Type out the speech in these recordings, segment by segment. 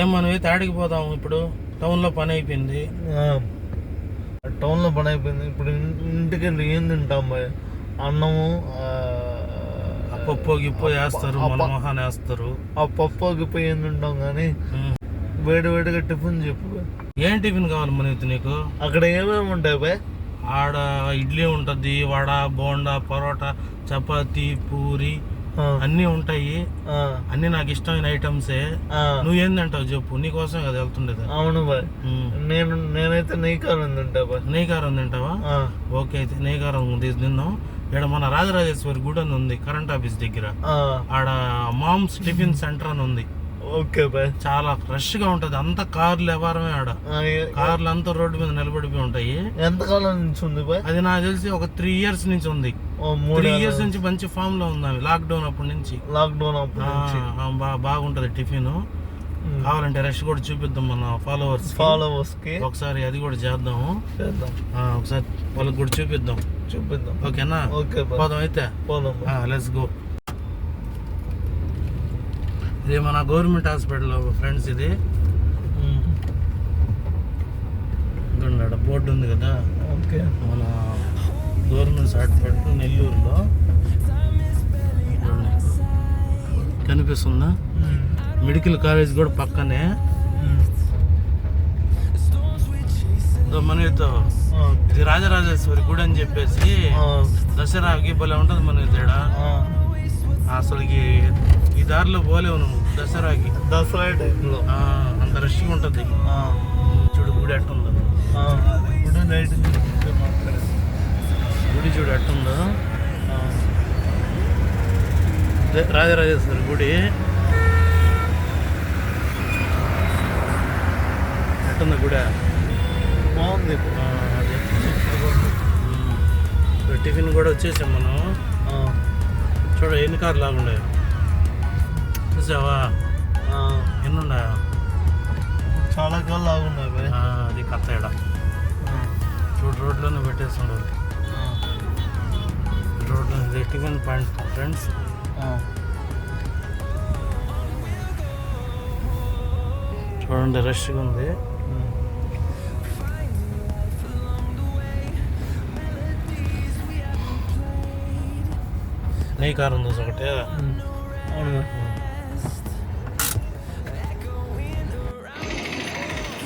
ఏం మనం అయితే ఆడికి పోదాం ఇప్పుడు? టౌన్లో పని అయిపోయింది. టౌన్లో పని అయిపోయింది. ఇప్పుడు ఇంటికి వెళ్ళి ఏం తింటాం బాయ్ అన్నము పప్పు గిప్పు వేస్తారు మొహాన్ని వేస్తారు. ఆ పప్పు గిప్పు ఏం తింటాం కానీ. వేడి వేడిగా టిఫిన్ చెప్పు. ఏం టిఫిన్ కావాలి మన నీకు? అక్కడ ఏమేమి ఉంటాయి బాయ్ ఆడ ఇడ్లీ ఉంటది వడ బోండా పరోటా చపాతి పూరి అన్నీ ఉంటాయి. అన్ని నాకు ఇష్టమైన ఐటమ్సే. ఆ. నువ్వు ఏందంటావు చెప్పు నీకోసమే కదా వెళ్తుండేది. అవును బాయ్. నేను నేనైతే నెయ్యి కారం తింటా బాయ్ నెయ్యి కారం తింటావా? ఓకే అయితే నెయ్యి కారం తిందాం ఇక్కడ మన రాజరాజేశ్వరి గుడి అని ఉంది కరెంట్ ఆఫీస్ దగ్గర. ఆడ మామ్స్ టిఫిన్ సెంటర్ అని ఉంది. ఓకే బాయ్ చాలా ఫ్రెష్గా ఉంటది. అంతా కార్లు వ్యవహారమే ఆడ. కార్లు అంతా రోడ్డు మీద నిలబడిపోయి ఉంటాయి. ఎంతకాలం నుంచి ఉంది బాయ్ అది నాకు తెలిసి ఒక త్రీ ఇయర్స్ నుంచి ఉంది. త్రీ ఇయర్స్ నుంచి మంచి ఫామ్లో ఉంది లాక్ డౌన్ అప్పటి నుంచి. ఆ, బా- బాగుంటది టిఫిన్. కావాలంటే రష్ కూడా చూపిద్దాం మన ఫాలోవర్స్ ఫాలోవర్స్కి. ఒకసారి అది కూడా చేద్దాము చేద్దాం. ఒకసారి వాళ్ళకి కూడా చూపిద్దాం. చూపిద్దాం. ఓకేనా? ఓకే పోదాం అయితే. పోదాం. లెట్స్ గో ఇది మన గవర్నమెంట్ హాస్పిటల్ ఫ్రెండ్స్ ఇది. ఆడ బోర్డు ఉంది కదా. ఓకే. మన గవర్నమెంట్ హాస్పిటల్ నెల్లూరులో. కనిపిస్తుందా? మెడికల్ కాలేజ్ కూడా పక్కనే. మన ఇదో రాజరాజేశ్వరి గుడి అని చెప్పేసి దసరాకి భలే ఉంటుంది మన ఇక్కడ. అసలుకి ఈ దారిలో పోలేవు నువ్వు దసరాకి. దసరా టైంలో. అంత రష్గా ఉంటుంది. చూడు గుడి ఎట్టుందో ఆ, ఇప్పుడు నైట్ గుడి చూడు ఎట్టుందో ఇదే రాజరాజేశ్వరి గుడి. ఎట్టుందో గుడి? బాగుంది. టిఫిన్ కూడా వచ్చేసాం మనం. చూడు ఎన్ని కార్లు లాగుండే చూసావా? ఆ, ఎన్ని ఉన్నాయా చాలా కాళ్ళు లాగున్నాయి బాయ్ ఆ, అది కథ ఆ, చూడు రోడ్లోనే పెట్టేస్తుండ్రు ఆ, రోడ్లో టిఫిన్ పాయింట్ ఫ్రెండ్స్. చూడండి రష్గా ఉంది. నెయ్యి కారం దోశ ఒకటే. అవును.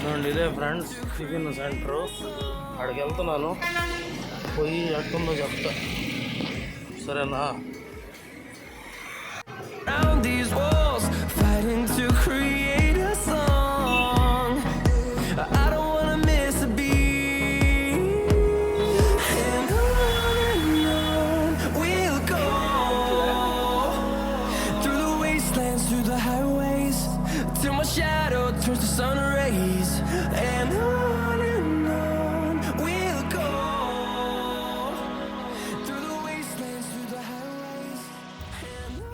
చూడండి ఇదే ఫ్రెండ్స్ టిఫిన్ సెంటర్. అక్కడికి వెళ్తున్నాను. పోయి ఎట్టుందో చెప్తా. సరేనా?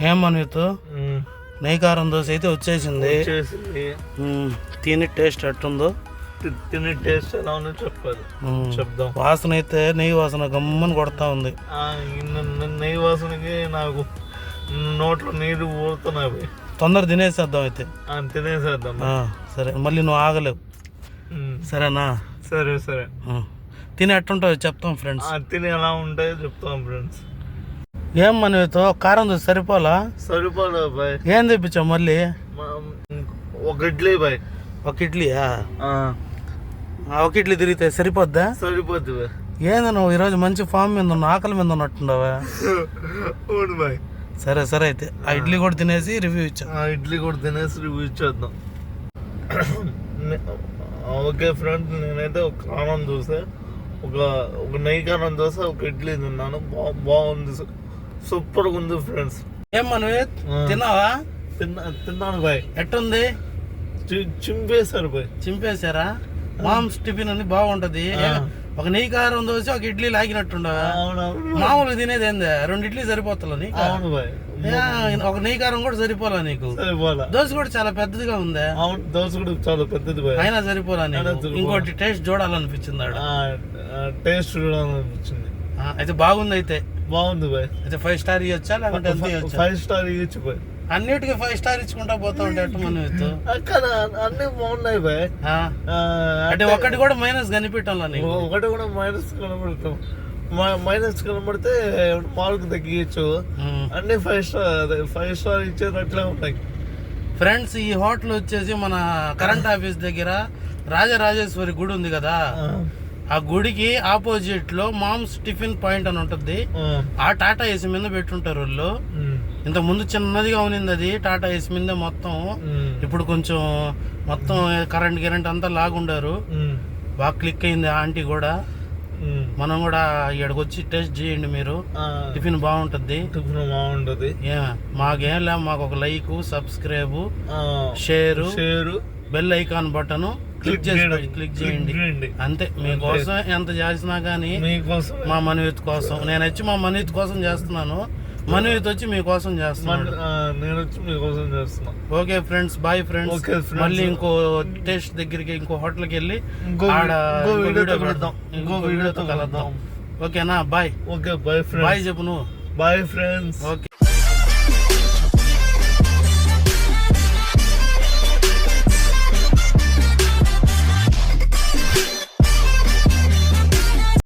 ఏం ఉమ్. నెయ్యి కారం దోశ అయితే వచ్చేసింది. తిని టేస్ట్ ఎట్టుందో. తిని టేస్ట్ ఎలా ఉందో చెప్పాలి. చెప్దాం. వాసన అయితే నెయ్యి వాసన గమ్మని కొడతా ఉంది. నెయ్యి వాసనకి నాకు నోట్లో నీరు ఊరుతున్నాయి. తొందర తినేసేద్దాం అయితే. తినేసేద్దాం. సరే. మళ్ళీ నువ్వు ఆగలేవు. సరేనా? సరే సరే. తిని ఎట్టుంటావు చెప్తాం ఫ్రెండ్స్. తిని ఎలా ఉంటాయో చెప్తాం ఫ్రెండ్స్. ఏం మనీతో కారం దోశ సరిపోలా? సరిపోలే బాయ్. ఏం తెప్పించావు మళ్ళీ? ఒక ఇడ్లీ బాయ్. ఒక ఇడ్లీయా? ఒక ఇడ్లీ తిరిగితే సరిపోద్దా? సరిపోద్ది బాయ్. ఏంది నువ్వు ఈరోజు మంచి ఫామ్ మీద ఉన్నావు ఆకలి మీద ఉన్నట్టుండవా? అవును బాయ్. సరే సరే అయితే. ఆ ఇడ్లీ కూడా తినేసి రివ్యూ ఇచ్చా. ఆ ఇడ్లీ కూడా తినేసి రివ్యూ ఇచ్చేద్దాం. ఓకే ఫ్రెండ్ నేనైతే ఒక కారం దోశ ఒక ఒక నెయ్యి కారం దోశ ఒక ఇడ్లీ తిన్నాను. బాగుంది. సు- సూపర్గా ఉంది ఫ్రెండ్స్. ఏం మనవి ఆ. తిన్నావా? తిన్నా తిన్నాను బాయ్. ఎట్టుంది? చింపేశారు బాయ్. చింపేశారా? మామ్స్ టిఫిన్ అని బాగుంటది. ఒక నెయ్యి కారం దోశ ఒక ఇడ్లీ లాగినట్టుండవా? మామూలుగా తినేది ఏంది? రెండు ఇడ్లీ సరిపోతుందా నీకు? ఒక నెయ్యి కారం కూడా సరిపోలా నీకు? దోశ కూడా చాలా పెద్దదిగా ఉందే? అవును దోశ కూడా చాలా పెద్దది అయినా సరిపోలా నీకు. ఇంకోటి టేస్ట్ చూడాలనిపించింది టేస్ట్ చూడాలనిపించింది. అయితే బాగుంది అయితే. బాగుంది బాయ్. అయితే ఫైవ్ స్టార్ ఇవ్వచ్చా లేకుంటే ఎంత ఇవ్వచ్చా? ఫైవ్ స్టార్ ఇవ్వచ్చు బాయ్. అన్నిటికీ ఫైవ్ స్టార్ ఇచ్చుకుంటా పోతా ఉంటే ఎట్ట మనవిత్తు అక్కడ అన్ని బాగున్నాయి బాయ్. అంటే ఒకటి కూడా మైనస్ కనిపెట్టాలా నీకు? ఒకటి కూడా మైనస్ కనబడతాం. మైనస్ కనబడితే మార్క్ తగ్గించు. అన్ని ఫైవ్ స్టార్ ఫైవ్ స్టార్ ఇచ్చేటట్లే ఉన్నాయి. ఫ్రెండ్స్ ఈ హోటల్ వచ్చేసి మన కరెంట్ ఆఫీస్ దగ్గర రాజరాజేశ్వరి గుడి ఉంది కదా? ఆ, గుడికి ఆపోజిట్లో మామ్స్ టిఫిన్ పాయింట్ అని ఉంటుంది. ఆ, టాటా ఏసీ మీద పెట్టుంటారు వాళ్ళు. ఇంత ముందు చిన్నదిగా ఉన్నింది అది టాటా ఏసీ మీద మొత్తం. ఇప్పుడు కొంచెం మొత్తం కరెంట్ గిరెంట్ అంతా లాగుండారు. బాగా క్లిక్ అయింది ఆంటీ కూడా. మనం కూడా ఇక్కడికి వచ్చి టేస్ట్ చేయండి మీరు. టిఫిన్ బాగుంటుంది. టిఫిన్ బాగుంటది. ఏ మాకేం లే మాకు ఒక like subscribe share share. Bell icon button click చేసి. క్లిక్ చేయండి. అంతే. మీకోసం ఎంత చేసినా కానీ మీకోసం. మా మనవిత్ కోసం. నేను వచ్చి మా మనవిత్ కోసం చేస్తున్నాను. మనవిత్ వచ్చి మీకోసం చేస్తున్నాను నేను వచ్చి మీకోసం చేస్తున్నా. Okay friends bye friends. మళ్ళీ ఇంకో టేస్ట్ దగ్గరికి ఇంకో హోటల్కి వెళ్ళి ఇంకో ఆడ వీడియో. పెడదాం ఇంకో వీడియోతో కలుద్దాం. ఓకేనా? Bye. Okay bye bye friends. చెప్పు నువ్వు. Bye friends. ఓకే.